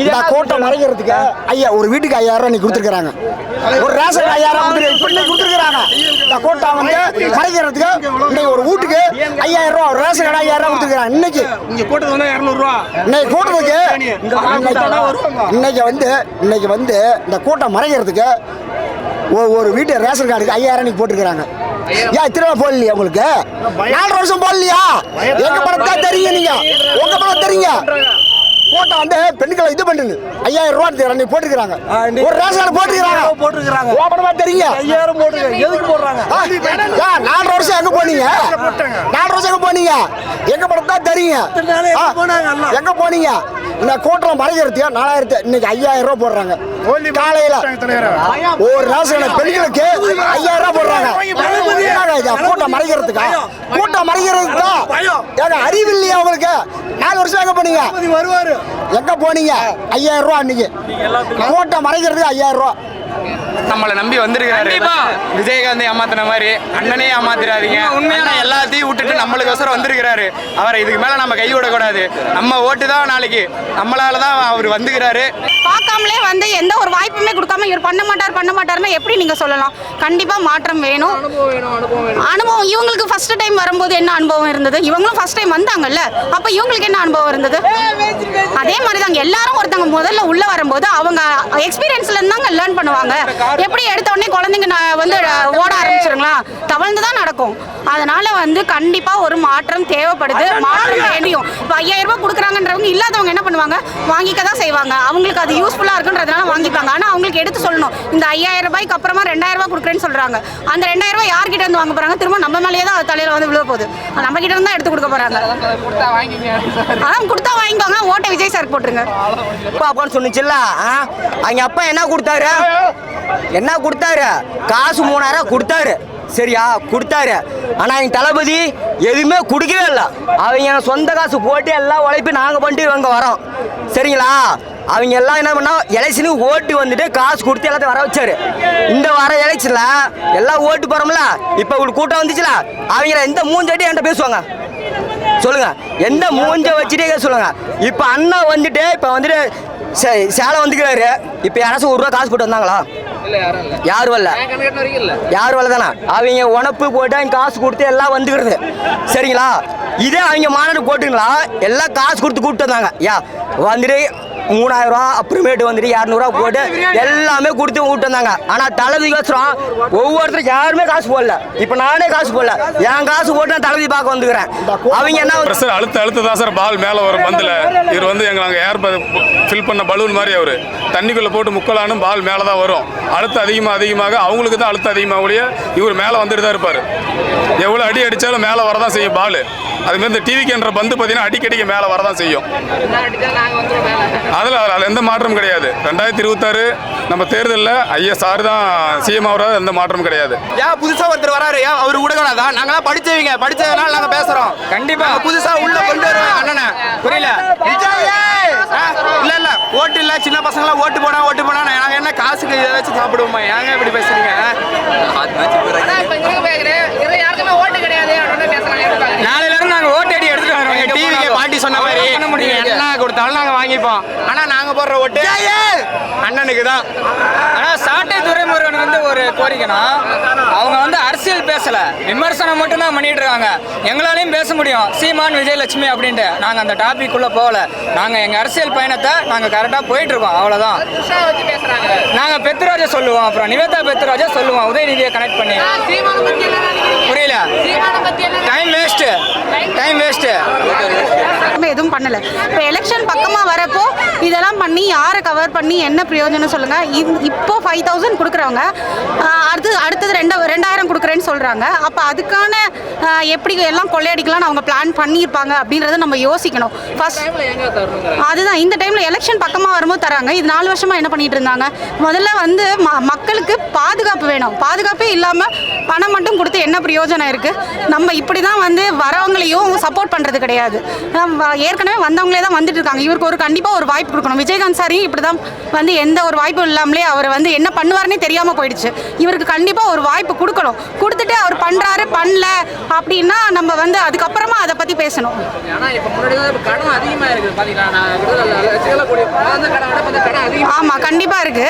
இந்த கூட்டம் மறைக்கிறதுக்கு ஐயா ஒரு வீட்டுக்கு ஐயாயிரம் ரூபாய் நீ கொடுத்துருக்காங்க ஒரு ரேஷன் ஐயாயிரம் கொடுத்துரு இப்ப இன்னைக்கு கொடுத்துருக்காங்க இந்த கூட்டம் வந்து மறைக்கிறதுக்கு இன்னைக்கு ஒரு வீட்டுக்கு ஐயாயிரம் ரூபாய் ஒரு ரேஷன் கடை ஐயாயிரம் ரூபாய் கொடுத்துருக்காங்க இன்னைக்கு இங்க கூட்டத்து வந்து இரநூறுவா. இன்னைக்கு கூட்டத்துக்கு இன்னைக்கு- இன்னைக்கு வந்து இன்னைக்கு வந்து இந்த கூட்டம் மறைக்கிறதுக்கு ஒரு ஒரு வீட்டு ரேஷன் கார்டுக்கு ஐயாயிரம் நீங்க போட்டுருக்காங்க ஏன் திரும்ப போடலையா உங்களுக்கு? நாலு வருஷம் போடலையா? எங்க படம் தான் தெரியுங்க நீங்க. உங்க படம் தெரியுங்க. கூட்டம் வந்து பெண்களை இது பண்ணுது ஐயாயிரம் ரூபாய் நீ போட்டுக்கிறாங்க. ஒரு ரேஷன் போட்டுக்கிறாங்க. போட்டுருக்காங்க ஓப்பனமா தெரியுங்க. ஐயாயிரம் போட்டுருக்காங்க எதுக்கு போடுறாங்க? நாலு வருஷம் எங்க போனீங்க? நாலு வருஷம் எங்க போனீங்க? எங்க படம் தான் தெரியுங்க எங்க போனாங்க எல்லாம்? எங்க போனீங்க? இந்த கூட்டம் மறைக்கிறதுக்கு நாலாயிரத்து இன்னைக்கு ஐயாயிரம் ரூபாய் போடுறாங்க. காலையில ஒரு ரேஷன் பெண்களுக்கு ஐயாயிரம் ரூபாய் போடுறாங்க? கூட்டம் மறைக்கிறதுக்கா கூட்டம் மறைக்கிறதுக்கா ஏங்க அறிவு இல்லையா உங்களுக்கு? நாலு வருஷம் எங்க போனீங்க? வருவாரு. எங்க போனீங்க? ஐயாயிரம் ரூபாய் அன்னைக்கு. கூட்டம் மறைக்கிறதுக்கு ஐயாயிரம் ரூபாய் நம்மளை நம்பி வந்திருக்காரு. விஜயகாந்த் ஏமாத்தின மாதிரி அண்ணனே ஏமாத்திராதீங்க. உண்மையான எல்லாத்தையும் விட்டுட்டு நம்மளுக்கோசரம் வந்திருக்கிறாரு. அவரை இதுக்கு மேல நம்ம கை விடக்கூடாது. நம்ம ஓட்டு தான் நாளைக்கு. நம்மளால தான் அவர் வந்துக்கிறாரு. பார்க்காமலே வந்து எந்த ஒரு வாய்ப்புமே கொடுக்காம இவர் பண்ண மாட்டார் பண்ண மாட்டார்னு எப்படி நீங்க சொல்லலாம்? கண்டிப்பா மாற்றம் வேணும். அனுபவம் இவங்களுக்கு ஃபர்ஸ்ட் டைம் வரும்போது என்ன அனுபவம் இருந்தது? இவங்களும் ஃபர்ஸ்ட் டைம் வந்தாங்கல்ல? அப்ப இவங்களுக்கு என்ன அனுபவம் இருந்தது? அதே மாதிரி தாங்க எல்லாரும் ஒருத்தவங்க முதல்ல உள்ள வரும்போது அவங்க எக்ஸ்பீரியன்ஸ்ல இருந்தாங்க லேர்ன் பண்ணுவாங்க. எப்படி எடுத்த உடனே குழந்தைங்க வந்து ஓட ஆரம்பிச்சிருங்களா? தவழ்ந்து தான் நடக்கும். அதனால வந்து கண்டிப்பா ஒரு மாற்றம் தேவைப்படுது. மாற்றம் வேணும். இப்போ ஐயாயிரம் ரூபாய் கொடுக்குறாங்கன்றவங்க இல்லாதவங்க என்ன பண்ணுவாங்க? வாங்கிக்க தான் செய்வாங்க. அவங்களுக்கு அது யூஸ்ஃபுல்லா இருக்குன்றதுனால வாங்கிப்பாங்க. ஆனா அவங்களுக்கு எடுத்து சொல்லணும். இந்த ஐயாயிரம் ரூபாய்க்கு அப்புறமா ரெண்டாயிரம் ரூபாய் கொடுக்குறேன்னு சொல்றாங்க. அந்த ரெண்டாயிரம் ரூபாய் யார்கிட்ட இருந்து வாங்க போறாங்க? திரும்ப நம்ம மேலேயே தான் தலையில வந்து விழுவ போகுது. நம்ம கிட்ட இருந்தா எடுத்து கொடுக்க போறாங்க. அதான் கொடுத்தா வாங்கிக்கோங்க. ஓட்டை விஜய் சார் போட்டுருங்க. அப்பா அப்பான்னு சொன்னுச்சுல்ல ஆ? அவங்க அப்பா என்ன கொடுத்தாரு? என்ன கொடுத்தாரு? காசு மூணாயிரம் கொடுத்தாரு. சரியா? கொடுத்தாரு. ஆனா எங்க தளபதி எதுவுமே கொடுக்கவே இல்லை. அவங்க சொந்த காசு போட்டு எல்லாம் உழைப்பு நாங்கள் பண்ணிட்டு இவங்க வரோம். சரிங்களா? அவங்க எல்லாம் என்ன பண்ணா எலெக்ஷனுக்கு ஓட்டு வந்துட்டு காசு கொடுத்து எல்லாத்தையும் வர வச்சாரு. இந்த வர எலெக்ஷன்ல எல்லாம் ஓட்டு போறோம்ல இப்போ உங்களுக்கு கூட்டம் வந்துச்சுல அவங்க எந்த மூஞ்சட்டி என்கிட்ட பேசுவாங்க? சொல்லுங்க. எந்த மூஞ்ச வச்சுட்டே சொல்லுங்க. இப்போ அண்ணா வந்துட்டு இப்போ வந்துட்டு சே- சேலம் வந்துக்கிறாரு. இப்போ யாராச்சும் ஒரு ரூபா காசு போட்டு வந்தாங்களா? யாரும் வரல. யாரும் வரல தானே? அவங்க உணப்பு போட்டு அவங்க காசு கொடுத்து எல்லாம் வந்துக்கிறது. சரிங்களா? இதே அவங்க மாநாடு போட்டுங்களா? எல்லாம் காசு கொடுத்து கூப்பிட்டு வந்தாங்க. யா வந்துட்டு மூணாயிரம் ரூபா அப்புறமேட்டு வந்துட்டு இரநூறுவா போட்டு எல்லாமே கொடுத்து கூப்பிட்டு வந்தாங்க. ஆனால் தளபதி வச்சுரும் ஒவ்வொருத்தரும் யாருமே காசு போடல. இப்போ நானே காசு போடல. என் காசு போட்டு நான் தளபதி பார்க்க வந்துக்கிறேன். அவங்க என்ன வந்து- ப்ரெஷர் அழுத்த அழுத்த தான் சார் பால் மேலே வரும் பந்தில். இவர் வந்து எங்கள் நாங்கள் ஏர் ஃபில் பண்ண பலூன் மாதிரி அவர். தண்ணிக்குள்ளே போட்டு முக்கலானும் பால் மேலே தான் வரும். அழுத்தம் அதிகமாக அதிகமாக அவங்களுக்கு தான் அழுத்தம் அதிகமாக ஒழிய இவர் மேலே வந்துட்டு தான் இருப்பார். எவ்வளோ அடி அடித்தாலும் மேலே வரதான் செய்யும் பால். அதுமாரி இந்த டிவிக்கு என்ற பந்து பார்த்தீங்கன்னா அடிக்கடிக்கு மேலே வரதான் செய்யும். அதில் அதில் எந்த மாற்றமும் கிடையாது. ரெண்டாயிரத்தி இருபத்தாறு நம்ம தேர்தலில் சார் தான் சிஎம் ஆகிறார் எந்த மாற்றமும் கிடையாது. ஏன் புதுசா ஒருத்தர் வராரு. ஏன் அவர் விடக்கூடாதா நாங்களாம் படிச்சவங்க. படிச்சதுனால நாங்க பேசுறோம். கண்டிப்பா. புதுசா உள்ள கொண்டு வருவாங்க அண்ணனை. புரியல? ஆ, இல்ல இல்ல. ஓட்டு இல்ல. சின்ன பசங்களா ஓட்டு போனா ஓட்டு போனா நாங்க என்ன காசுக்கு ஏதாச்சும் சாப்பிடுவோமா? ஏங்க இப்படி பேசுறீங்க நாளையில இருந்து நாங்க ஓட்டு அடி எடுத்துட்டு வரோம் டிவிக்கு பாட்டி சொன்ன மாதிரி நீங்க என்ன கொடுத்தாலும் நாங்க வாங்கிப்போம். ஆனா நாங்க போடுற ஓட்டு அண்ணனுக்கு தான். ஆனா சாட்டை துறைமுருகன் வந்து ஒரு கோரிக்கைனா அவங்க வந்து அரசியல் பேசல. விமர்சனம் மட்டும் தான் பண்ணிட்டு இருக்காங்க. எங்களாலையும் பேச முடியும். சீமான் விஜயலட்சுமி அப்படின்ட்டு. நாங்க அந்த டாபிக் உள்ள போகல. நாங்க எங்க அரசியல் பயணத்தை நாங்க கரெக்டா போயிட்டு இருக்கோம். அவ்வளவுதான். நாங்க பெத்ராஜா சொல்லுவோம். அப்புறம் நிவேதா பெத்ராஜா சொல்லுவோம். உதயநிதியை கனெக்ட் பண்ணி. புரியல. டைம் வேஸ்ட் டைம் வேஸ்ட் யாருமே எதுவும் பண்ணல. இப்போ எலெக்ஷன் பக்கமா வரப்போ இதெல்லாம் பண்ணி யாரை கவர் பண்ணி என்ன பிரயோஜனம் சொல்லுங்க. இந்- இப்போ ஃபைவ் தௌசண்ட் கொடுக்குறவங்க அடுத்து அடுத்தது ரெண்டா ரெண்டாயிரம் கொடுக்குறேன்னு சொல்றாங்க. அப்போ அதுக்கான எப்படி எல்லாம் கொள்ளையடிக்கலாம்னு அவங்க பிளான் பண்ணியிருப்பாங்க அப்படின்றத நம்ம யோசிக்கணும். ஃபர்ஸ்ட் அதுதான். இந்த டைம்ல எலெக்ஷன் பக்கமா வரும்போது தராங்க. இது நாலு வருஷமா என்ன பண்ணிட்டு இருந்தாங்க? முதல்ல வந்து ம- மக்களுக்கு பாதுகாப்பு வேணும். பாதுகாப்பே இல்லாம பணம் மட்டும் கொடுத்து என்ன பிரயோஜனம் இருக்கு? நம்ம இப்படி தான் வந்து வரவங்களையும் சப்போர்ட் பண்றது கிடையாது. ஏற்கனவே வந்தவங்களே தான் வந்துட்டு இருக்காங்க. இவருக்கு ஒரு கண்டிப்பாக ஒரு வாய்ப்பு கொடுக்கணும். விஜயகாந்த் சாரையும் இப்படி தான் வந்து எந்த ஒரு வாய்ப்பும் இல்லாமலே அவர் வந்து என்ன பண்ணுவாருன்னே தெரியாமல் போயிடுச்சு. இவருக்கு கண்டிப்பாக ஒரு வாய்ப்பு கொடுக்கணும். கொடுத்துட்டு அவர் பண்ணுறாரு பண்ணல அப்படின்னா நம்ம வந்து அதுக்கப்புறமா அதை பற்றி பேசணும். ஆமாம் கண்டிப்பாக இருக்குது.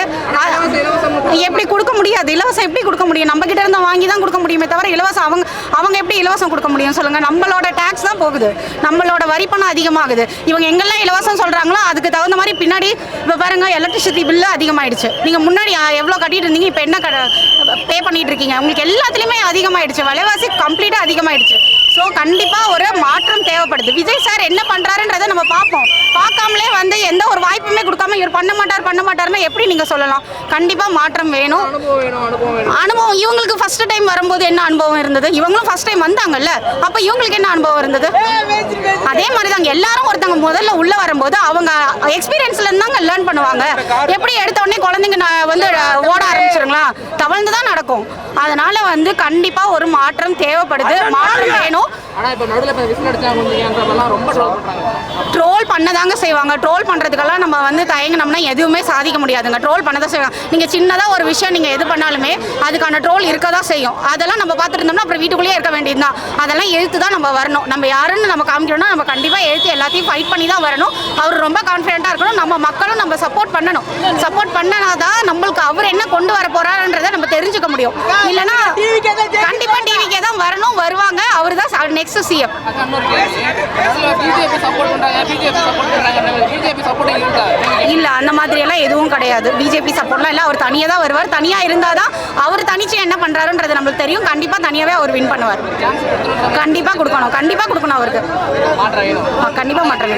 எப்படி கொடுக்க முடியாது? இலவசம் எப்படி கொடுக்க முடியும்? நம்ம கிட்ட இருந்து வாங்கி தான் கொடுக்க முடியுமே தவிர இலவசம் அவங்க அவங்க எப்படி இலவசம் கொடுக்க முடியும்? சொல்லுங்க. நம்மளோட டேக்ஸ் தான் போகுது. நம்மளோட வரி பணம் அதிகமாகுது. இவங்க எங்கெல்லாம் இலவசம் சொல்கிறாங்களோ அதுக்கு தகுந்த மாதிரி பின்னாடி இப்போ பாருங்கள் எலக்ட்ரிசிட்டி பில்லு அதிகமாகிடுச்சு நீங்கள் முன்னாடி எவ்வளோ கட்டிட்டு இருந்தீங்க இப்போ என்ன பே பண்ணிட்டு இருக்கீங்க? உங்களுக்கு எல்லாத்துலேயுமே அதிகமாகிடுச்சு விலைவாசி கம்ப்ளீட்டாக அதிகமாகிடுச்சு ஸோ கண்டிப்பாக ஒரு மாற்றம் தேவைப்படுது. விஜய் சார் என்ன பண்ணுறாருன்றதை நம்ம பார்ப்போம். பார்க்காமலே வந்து எந்த ஒரு வாய்ப்புமே கொடுக்காம இவர் பண்ண மாட்டார் பண்ண மாட்டார்னா எப்படி நீங்கள் சொல்லலாம்? கண்டிப்பாக மாற்றம் வேணும். அனுபவம் இவங்களுக்கு ஃபர்ஸ்ட் டைம் வரும்போது என்ன அனுபவம் இருந்தது? இவங்களும் ஃபர்ஸ்ட் டைம் வந்தாங்கல்ல? அப்போ இவங்களுக்கு என்ன அனுபவம் இருந்தது? அதே மாதிரி தாங்க எல்லாரும் ஒருத்தவங்க முதல்ல உள்ள வரும்போது அவங்க எக்ஸ்பீரியன்ஸ்ல இருந்தாங்க லேர்ன் பண்ணுவாங்க. எப்படி எடுத்த உடனே குழந்தைங்க வந்து ஓட ஆரம்பிச்சிருங்களா? தவழ்ந்து தான் நடக்கும். அதனால வந்து கண்டிப்பா ஒரு மாற்றம் தேவைப்படுது. மாற்றம் வேணும். ட்ரோல் ட்ரோல் பண்ணதாங்க செய்வாங்க. ட்ரோல் பண்ணுறதுக்கெல்லாம் நம்ம வந்து தயங்கினோம்னா எதுவுமே சாதிக்க முடியாதுங்க. ட்ரோல் பண்ண தான் செய்வாங்க. நீங்கள் சின்னதாக ஒரு விஷயம் நீங்கள் எது பண்ணாலுமே அதுக்கான ட்ரோல் இருக்க தான் செய்யும். அதெல்லாம் நம்ம பார்த்துட்டு இருந்தோம்னா அப்புறம் வீட்டுக்குள்ளேயே இருக்க வேண்டியது தான் அதெல்லாம் எழுத்து தான் நம்ம வரணும். நம்ம யாருன்னு நம்ம காமிக்கணும்னா நம்ம கண்டிப்பாக எழுத்து எல்லாத்தையும் ஃபைட் பண்ணி தான் வரணும். அவர் ரொம்ப கான்ஃபிடென்ட்டாக இருக்கணும். நம்ம மக்களும் நம்ம சப்போர்ட் பண்ணணும். சப்போர்ட் பண்ணனா தான் நம்மளுக்கு அவர் என்ன கொண்டு வர போறாருன்றதை நம்ம தெரிஞ்சுக்க முடியும். இல்லைன்னா கண்டிப்பாக தான் வரணும் வருவாங்க. அவர் தான் நெக்ஸ்ட் சிஎம் இல்லை அந்த மாதிரி எல்லாம் எதுவும் கிடையாது. பிஜேபி சப்போர்ட்லாம் இல்லை அவர் தனியாக தான் வருவார். தனியாக இருந்தால் தான் அவர் தனிச்சு என்ன பண்ணுறாருன்றது நம்மளுக்கு தெரியும். கண்டிப்பாக தனியாகவே அவர் வின் பண்ணுவார். கண்டிப்பாக கொடுக்கணும். கண்டிப்பாக கொடுக்கணும் அவருக்கு. கண்டிப்பாக வேணும் மாற்றம்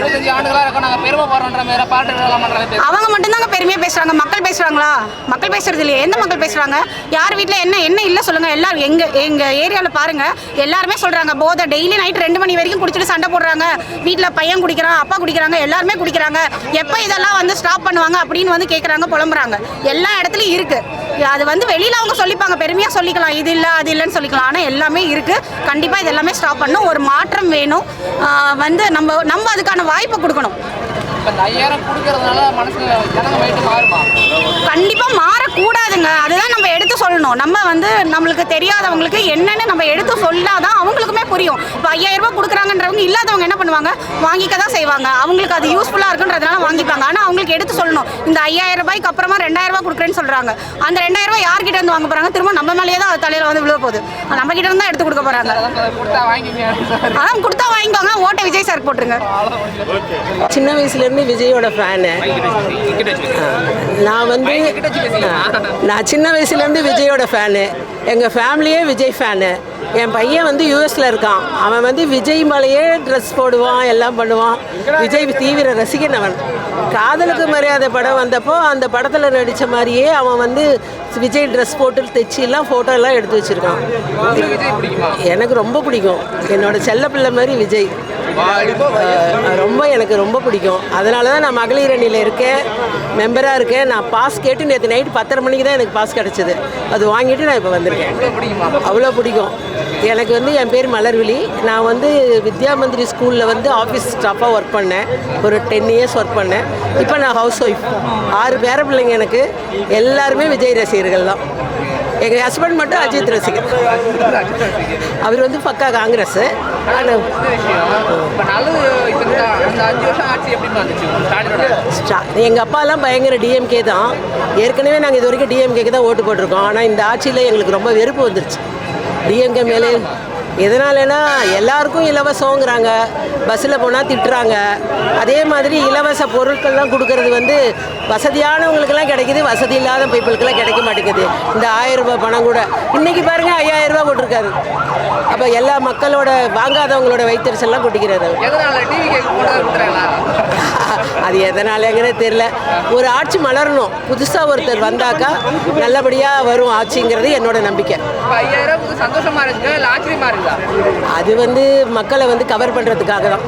அவங்க மட்டும்தாங்க பெருமையாக பேசுகிறாங்க மக்கள் பேசுறாங்களா? மக்கள் பேசுறது இல்லையே. எந்த மக்கள் பேசுகிறாங்க யார் வீட்டில் என்ன என்ன இல்லை சொல்லுங்கள் எல்லாரும் எங்கள் ஏரியாவில் பார்த்து பாருங்க. எல்லாருமே சொல்றாங்க போதை டெய்லி நைட் ரெண்டு மணி வரைக்கும் குடிச்சிட்டு சண்டை போடுறாங்க. வீட்டில் பையன் குடிக்கிறான் அப்பா குடிக்கிறாங்க எல்லாருமே குடிக்கிறாங்க. எப்போ இதெல்லாம் வந்து ஸ்டாப் பண்ணுவாங்க அப்படின்னு வந்து கேட்குறாங்க புலம்புறாங்க. எல்லா இடத்துலையும் இருக்கு. அது வந்து வெளியில் அவங்க சொல்லிப்பாங்க பெருமையாக சொல்லிக்கலாம். இது இல்லை அது இல்லைன்னு சொல்லிக்கலாம். ஆனால் எல்லாமே இருக்கு. கண்டிப்பாக இது எல்லாமே ஸ்டாப் பண்ணணும். ஒரு மாற்றம் வேணும். வந்து நம்ம நம்ம அதுக்கான வாய்ப்பை கொடுக்கணும். இப்ப இந்த ஐயாயிரம் கொடுக்கறதுனால மனசுல ஜனங்க மைட்டு மாறுமா? கண்டிப்பா மாறக்கூடாதுங்க. அதுதான் நம்ம எடுத்து சொல்லணும். நம்ம வந்து நம்மளுக்கு தெரியாதவங்களுக்கு என்னன்னு நம்ம எடுத்து சொல்லாதான் அவங்களுக்குமே புரியும். இப்போ ஐயாயிரம் ரூபாய் கொடுக்குறாங்கன்றவங்க இல்லாதவங்க என்ன பண்ணுவாங்க? வாங்கிக்க தான் செய்வாங்க. அவங்களுக்கு அது யூஸ்ஃபுல்லாக இருக்குன்றதுனால வாங்கிப்பாங்க. ஆனால் அவங்களுக்கு எடுத்து சொல்லணும். இந்த ஐயாயிரம் ரூபாய்க்கு அப்புறமா ரெண்டாயிரம் ரூபாய் கொடுக்குறேன்னு சொல்றாங்க. அந்த ரெண்டாயிரம் ரூபாய் யார்கிட்ட இருந்து வாங்க போறாங்க? திரும்ப நம்ம மேலேயே தான் அது தலையில வந்து விழுக போகுது. நம்ம கிட்ட இருந்து தான் எடுத்து கொடுக்க போறாங்க. அதான் கொடுத்தா வாங்கிக்க அதான் கொடுத்தா வாங்கிக்கோங்க. ஓட்டை விஜய் சார் போட்டுருங்க. சின்ன வயசுலேருந்து விஜயோட ஃபேனு நான் வந்து நான் சின்ன வயசுலேருந்து விஜயோட ஃபேனு எங்கள் ஃபேமிலியே விஜய் ஃபேனு என் பையன் வந்து யூஎஸில் இருக்கான். அவன் வந்து விஜய் மேலேயே ட்ரெஸ் போடுவான் எல்லாம் பண்ணுவான். விஜய் தீவிர ரசிகன் அவன் காதலுக்கு மரியாதை படம் வந்தப்போ அந்த படத்தில் நடித்த மாதிரியே அவன் வந்து விஜய் ட்ரெஸ் போட்டு தைச்சி எல்லாம் ஃபோட்டோ எல்லாம் எடுத்து வச்சுருக்கான். எனக்கு ரொம்ப பிடிக்கும். என்னோட செல்ல பிள்ளை மாதிரி விஜய். ரொம்ப எனக்கு ரொம்ப பிடிக்கும். அதனால தான் நான் மகளிர் அணியில் இருக்கேன் மெம்பராக இருக்கேன். நான் பாஸ் கேட்டு நேற்று நைட்டு பத்தரை மணிக்கு தான் எனக்கு பாஸ் கிடச்சிது. அது வாங்கிட்டு நான் இப்போ வந்திருக்கேன். அவ்வளோ பிடிக்கும்? எனக்கு வந்து என் பேர் மலர்விழி. நான் வந்து வித்யா மந்திரி ஸ்கூலில் வந்து ஆஃபீஸ் ஸ்டாஃபாக ஒர்க் பண்ணேன். ஒரு டென் இயர்ஸ் ஒர்க் பண்ணேன். இப்போ நான் ஹவுஸ் ஒய்ஃப் ஆறு பேர பிள்ளைங்க எனக்கு. எல்லாருமே விஜய் ரசிகர்கள் தான். எங்கள் ஹஸ்பண்ட் மட்டும் அஜித் ரசிகர். அவர் வந்து பக்கா காங்கிரஸ். ஆனால் எங்கள் அப்பாலாம் பயங்கர டிஎம்கே தான். ஏற்கனவே நாங்கள் இது வரைக்கும் டிஎம்கேக்கு தான் ஓட்டு போட்டிருக்கோம். ஆனால் இந்த ஆட்சியில் எங்களுக்கு ரொம்ப வெறுப்பு வந்துருச்சு. டிஎம்கே மேலே எதனாலனா எல்லாருக்கும் இலவசங்கிறாங்க. பஸ்ஸில் போனால் திட்டுறாங்க. அதே மாதிரி இலவச பொருட்கள்லாம் கொடுக்கறது வந்து வசதியானவங்களுக்கெல்லாம் கிடைக்குது வசதி இல்லாத பீப்புளுக்கெல்லாம் கிடைக்க மாட்டேங்குது. இந்த ஆயிரம் ரூபாய் பணம் கூட. இன்றைக்கி பாருங்கள் ஐயாயிரம் ரூபா போட்டிருக்காரு. அப்போ எல்லா மக்களோட வாங்காதவங்களோட வைத்தறிச்சல்லாம் கொட்டிக்கிறாரு. கூட அது எதனாலங்கிறதே தெரில ஒரு ஆட்சி மலரணும். புதுசாக ஒருத்தர் வந்தாக்கா நல்லபடியாக வரும் ஆட்சிங்கிறது என்னோட நம்பிக்கை. சந்தோஷமா இருக்குதா? அது வந்து மக்களை வந்து கவர் பண்ணுறதுக்காக தான்.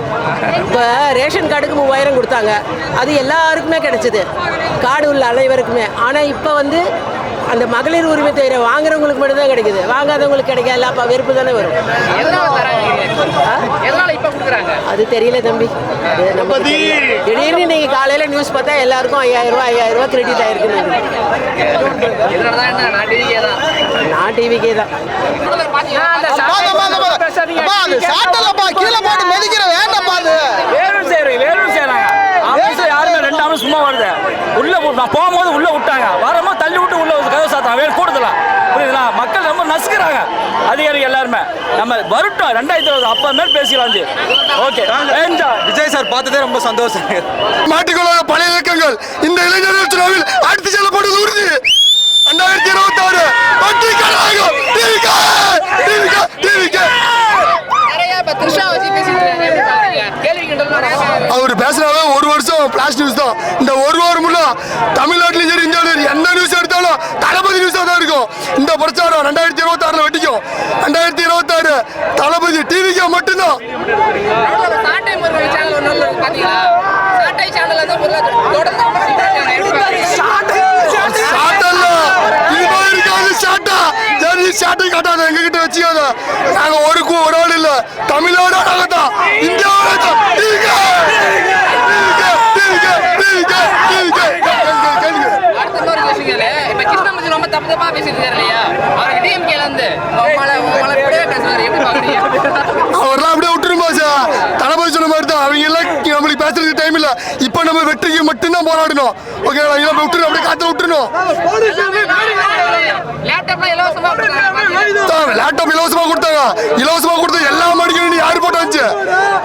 இப்போ ரேஷன் கார்டுக்கு மூவாயிரம் கொடுத்தாங்க. அது எல்லாருக்குமே கிடைச்சிது. கார்டு உள்ள அனைவருக்குமே. ஆனால் இப்போ வந்து அந்த மகளிர் உரிமை தொகை வாங்குறவங்களுக்கு மட்டும் தான் கிடைக்குது. வாங்காதவங்களுக்கு கிடைக்காது. அப்போ வெறுப்பு தானே வரும். அது தெரியல தம்பி. திடீர்னு நீங்க காலையில நியூஸ் பார்த்தா எல்லாருக்கும் ஐயாயிரம் ரூபாய் ஐயாயிரம் ரூபாய் கிரெடிட் ஆயிருக்குன்னு நான் டிவிக்கே தான். கீழே போட்டு மெதிக்கிற வேண்டாம் அது. வேணும் சரி வேணும் செய்றாங்க ஆபீஸ்ல யாருமே ரெண்டு ஆளும் சும்மா வருது. உள்ள நான் போகும்போது உள்ள விட்டாங்க. வரும்போது தள்ளி விட்டு உள்ள கதவு சாத்தாங்க வேறு கூடுதலா புரியுதுங்களா மக்கள் ரொம்ப நசுக்கிறாங்க அதிகாரிகள் எல்லாருமே. நம்ம வரட்டும். ரெண்டாயிரத்தி இருபது அப்போ மேல் பேசிக்கலாம் ஓகே. விஜய் சார் பார்த்ததே ரொம்ப சந்தோஷம். மாட்டிக்கொள்ளாத பழைய இயக்கங்கள். இந்த இளைஞர்கள் அடுத்து செல்லப்படுவது உறுதி ரெண்டாயிரத்தி இருபத்தி ஆறு பட்டி கழகம் டிவிக டிவிக டிவிக அவர் பேசுறாவே ஒரு வருஷம் பிளாஸ் நியூஸ் தான் இந்த ஒரு வாரம் முன்னா தமிழ்நாட்டிலும் சரி இந்தியாவிலும் சரி எந்த நியூஸ் எடுத்தாலும் தளபதி நியூஸாக தான் இருக்கும் இந்த பிரச்சாரம் ரெண்டாயிரத்தி இருபத்தி ஆறுல வெட்டிக்கும் ரெண்டாயிரத்தி இருபத்தி ஆறு தளபதி டிவிக்கு மட்டும்தான் ஷாட்டல்ல இது மாதிரி இருக்காது ஷாட்டா சரி ஷாட்டை காட்டாத எங்க கிட்ட வச்சுக்காத நாங்க ஒரு கு- ஒரு ஆள் இல்ல தமிழ்நாடு நாங்க தான் இந்தியாவோட தான் டிவிக டிவிக டிவிக டிவிக டிவிக கேளுங்க அடுத்த இன்னொரு விஷயங்களே இப்ப கிருஷ்ணமூர்த்தி ரொம்ப தப்பு தப்பா பேசிட்டு இருக்காரு இல்லையா? அவருக்கு டிஎம்கேல இருந்து உங்களை உங்களை இப்படியே பேசுறாரு. எப்படி பாக்குறீங்க? அவர்லாம் அப்படியே விட்டுருமா சார் தளபதி சொன்ன மாதிரி தான். அவங்க எல்லாம் நம்மளுக்கு பேசுறதுக்கு டைம் இல்ல. இப்போ நம்ம வெற்றிக்கு மட்டும்தான் போராடணும். ஓகே எல்லாம் விட்டுருணும் அப்படியே காத்துல விட்டுருணும். லேப்டாப் இலவசமா கொடுத்தாங்க. இலவசமா கொடுத்து எல்லா மடிக்கணும் யாரு போட்டாச்சு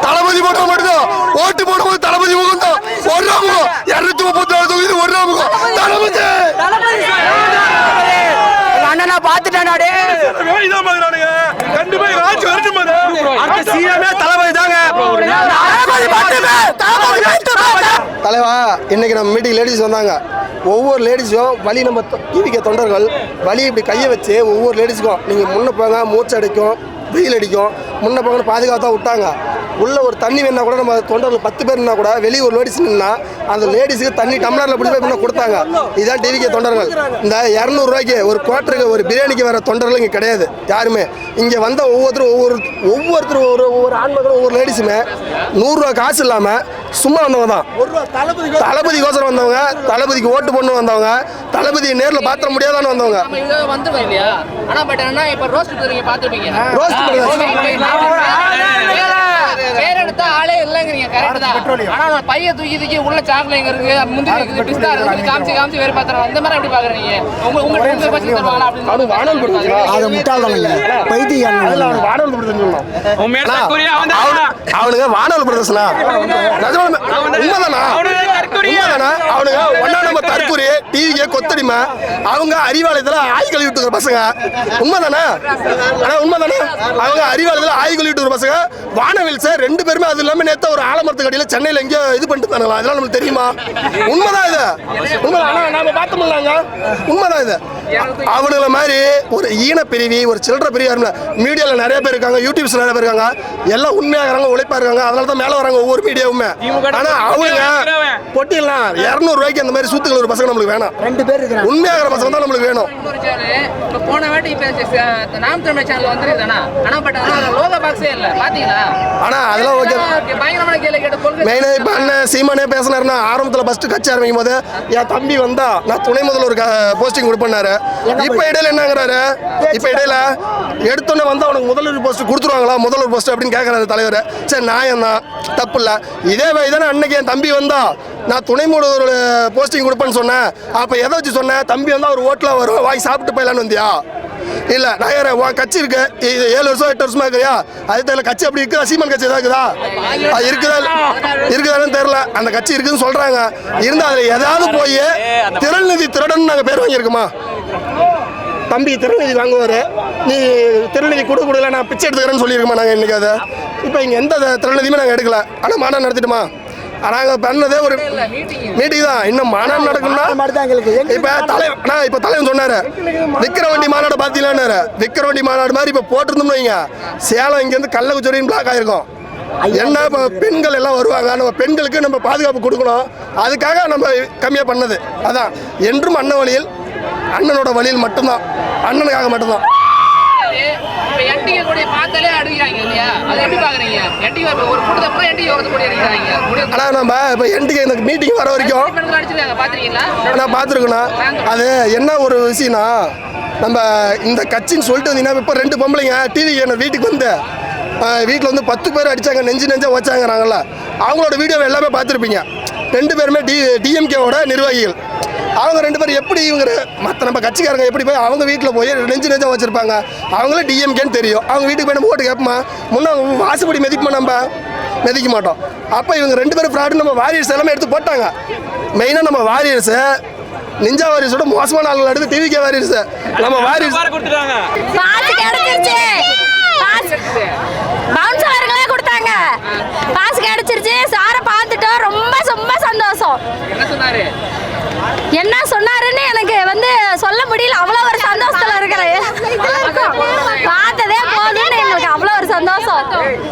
தளபதி போட்டா மட்டும்தான். ஓட்டு போடும்போது தளபதி முகம் தான். ஒரு முகம். இருநூத்தி முப்பத்தி நாலு தொகுதி ஒரு முகம். தளபதி! அண்ணனா பார்த்துட்டானே கண்டிப்பா ஆட்சி வரட்டும் தளபதி. தலைவா இன்னைக்கு நம்ம மீட்டிங் லேடிஸ் வந்தாங்க. ஒவ்வொரு லேடிஸும் வழி நம்ம டிவிக்க தொண்டர்கள் வழி இப்படி கையை வச்சு ஒவ்வொரு லேடிஸுக்கும் நீங்கள் முன்ன போங்க மூச்சு அடிக்கும் வெயில் அடிக்கும் முன்ன போங்கன்னு பாதுகாத்தான் விட்டாங்க. உள்ள ஒரு தண்ணி வேணா கூட நம்ம தொண்டர்கள் பத்து பேர் இருந்தா கூட வெளியே ஒரு லேடிஸ் நின்னா அந்த லேடிஸுக்கு தண்ணி டம்ளரில் பிடிச்சி போய் கொடுத்தாங்க. இதுதான் டிவிக்க தொண்டர்கள். இந்த இரநூறுவாய்க்கு ஒரு குவார்ட்டருக்கு ஒரு பிரியாணிக்கு வர தொண்டர்கள் இங்கே கிடையாது யாருமே. இங்கே வந்த ஒவ்வொருத்தரும் ஒவ்வொரு ஒவ்வொருத்தரும் ஒரு ஒவ்வொரு ஆண்மகளும் ஒவ்வொரு லேடிஸுமே நூறுரூவா காசு இல்லாமல் சும்மா வந்தவங்க தான். தளபதிக்கோசரம் வந்தவங்க தளபதிக்கு ஓட்டு பண்ணு வந்தவங்க தளபதியை நேரில் பார்த்துட முடியாதான்னு வந்தவங்க நம்ம இங்க வந்துருவோம் இல்லையா ஆனா பட் என்ன இப்ப ரோஸ்ட் நீங்க பாத்துருப்பீங்க ரோஸ்ட் பேர் எடுத்தா ஆளே இல்லைங்கிறீங்க கரெக்ட் தான் ஆனா நான் பைய தூக்கி தூக்கி உள்ள சாக்லேட் இருக்கு முந்திரி இருக்கு பிஸ்தா இருக்கு காமிச்சு காமிச்சு வேறு பாத்துறோம் அந்த மாதிரி எப்படி பாக்குறீங்க உங்க உங்க உங்க பட்சம் தருவாங்களா அப்படின்னு வானல் படுத்துங்களா அது முட்டாள்தானுங்க பைத்தியம் வானல் படுத்துங்களா உன் மேல வானல் உண்மைதானா உண்மைதானா அவனுங்க ஒன்னா நம்ம தற்கூரி டிவிக்கே கொத்தடிமை. அவங்க அறிவாலயத்தில் ஆய் கழுவி விட்டு பசங்க. உண்மைதானே? உண்மை தானே அவங்க அறிவாலயத்தில் ஆய் கழுவிட்டு பசங்க. வானவில் சார் ரெண்டு பேருமே அது இல்லாமல் நேற்று ஒரு ஆலமரத்து கடையில் சென்னையில் எங்கேயோ இது பண்ணிட்டு தானுங்களா அதெல்லாம் நம்மளுக்கு தெரியுமா? உண்மைதான் இது. உண்மைதான் ஆனா நாம பார்த்தோம்லாங்க உண்மைதான் இது. அவனுங்கள மாதிரி ஒரு ஈன பிரிவி ஒரு சில்லற பிரிவி யாருமே மீடியாவில் நிறைய பேர் இருக்காங்க யூடியூப்ஸ் நிறைய பேர் இருக்காங்க. எல்லாம் உண்மையாகிறாங்க உழைப்பா இருக்காங்க. அதனால தான் மேலே வராங்க ஒவ்வொரு மீடியாவுமே. ஆனா அவங்க பொட்டியெல்லாம் இரநூறு ரூபாய்க்கு அந்த மாதிரி சூத்துக்கள் ஒரு பசங்க நம்மளுக்கு வேணாம். ரெண்டு பேர் உண்மையாகிற பசங்க தான் நம்மளுக்கு வேணும். போன வாட்டி இப்ப நாம் தமிழ் சேனல் வந்துருக்குதானா ஆனா பட் லோகோ பாக்ஸே இல்ல. பாத்தீங்களா? ஆனா அதெல்லாம் ஓகே பயங்கரமான கேள்வி கேட்ட மெயினாக இப்போ அண்ணன் சீமானே பேசினாருன்னா ஆரம்பத்தில் ஃபஸ்ட்டு கட்சி ஆரம்பிக்கும் போது என் தம்பி வந்தா? நான் துணை முதல்வர் போஸ்டிங் கொடுப்பேன்னாரு. இப்போ இடையில என்னங்கிறாரு? இப்போ இடையில எடுத்தோன்னே வந்து அவனுக்கு முதல்வர் போஸ்ட் கொடுத்துருவாங்களா? முதல்வர் போஸ்ட் அப்படின்னு கேட்குறாரு தலைவர். சரி நியாயம் தான் தப்பு இல்லை. இதே வழி தானே அன்னைக்கு என் தம்பி வந்தா. நான் துணை முதல்வர் போஸ்டிங் கொடுப்பேன்னு சொன்னேன். அப்போ எதை வச்சு சொன்னேன்? தம்பி வந்து அவர் ஓட்டில் வரும் வாங்கி சாப்பிட்டு போயிடலான்னு வந்தியா? இல்ல நான் ஏற உன் கட்சி இருக்கு. இது ஏழு வருஷம் எட்டு வருஷமா இருக்குயா அது தெரியல கட்சி அப்படி இருக்குதா? சீமன் கட்சி ஏதாவது இருக்குதா? அது இருக்குதா? இருக்குதான்னு தெரியல. அந்த கட்சி இருக்குன்னு சொல்றாங்க. இருந்தா அதுல ஏதாவது போய் திரள்நிதி திருடன் நாங்க பேர் வாங்கியிருக்கோமா? தம்பி திருநிதி வாங்குவாரு. நீ திருநிதி கொடு கொடுக்கல நான் பிச்சை எடுத்துக்கிறேன்னு சொல்லியிருக்கோமா நாங்கள் இன்னைக்கு அதை? இப்போ இங்கே எந்த திருநிதியுமே நாங்கள் எடுக்கல. ஆனால் மாநாடு நடத்திட்டுமா? நாங்கள் பண்ணதே ஒரு மீட்டிங் தான். இன்னும் மாநாடு நடக்கணும்னா இப்ப தலைவர் நான் இப்ப தலைவன் சொன்னாரு. விக்கிரவண்டி மாநாடு பாத்தீங்களான்னு விக்கிரவண்டி மாநாடு மாதிரி இப்ப போட்டிருந்தோம்னு வைங்க. சேலம் இங்க இருந்து கள்ளக்குச்சோரின்னு பிளாக் ஆயிருக்கும். என்ன இப்போ பெண்கள் எல்லாம் வருவாங்க? நம்ம பெண்களுக்கு நம்ம பாதுகாப்பு கொடுக்கணும். அதுக்காக நம்ம கம்மியாக பண்ணது. அதான். என்றும் அன்ன வழியில் அண்ணனோட வழியில் மட்டும்தான். அண்ணனுக்காக மட்டும்தான். ஆனால் நம்ம இப்போ என்டிக்கு இந்த மீட்டிங் வர வரைக்கும் நான் பார்த்துருக்கணும் அது என்ன ஒரு விஷயம்னா நம்ம இந்த கட்சின்னு சொல்லிட்டு வந்தீங்கன்னா இப்போ ரெண்டு பொம்பளைங்க டிவி என்ன வீட்டுக்கு வந்து வீட்டில் வந்து பத்து பேர் அடித்தாங்க நெஞ்சு நெஞ்சா வச்சாங்கிறாங்கல்ல அவங்களோட வீடியோவை எல்லாமே பார்த்துருப்பீங்க. ரெண்டு பேருமே டி டிஎம்கேவோட நிர்வாகிகள். அவங்க ரெண்டு பேரும் எப்படி இவங்க மற்ற நம்ம கட்சிக்காரங்க எப்படி போய் அவங்க வீட்டில் போய் நெஞ்சு நெஞ்சா வச்சுருப்பாங்க? அவங்களே டிஎம்கேன்னு தெரியும். அவங்க வீட்டுக்கு போய் நம்ம ஓட்டு கேட்போமா? முன்னே வாசுபடி மிதிப்போமா நம்ம? மிதிக்க மாட்டோம். அப்போ இவங்க ரெண்டு பேரும் ஃப்ராடு நம்ம வாரியர்ஸ் எல்லாமே எடுத்து போட்டாங்க. மெயினாக நம்ம வாரியர்ஸு நிஞ்சா வாரியர்ஸோட மோசமான ஆளுகள் எடுத்து டிவிகே வாரியர்ஸ் நம்ம வாரியர்ஸ் கொடுத்தாங்க. பாஸ் கிடைச்சிருச்சு. சாரை பார்த்துட்டோம். ரொம்ப ரொம்ப சந்தோஷம். என்ன சொன்னாரு? என்ன சொன்னாருன்னு எனக்கு வந்து சொல்ல முடியல. அவ்வளோ ஒரு சந்தோஷத்தில் இருக்கிறேன். பார்த்ததே போதும்னு எங்களுக்கு அவ்வளோ ஒரு சந்தோஷம்.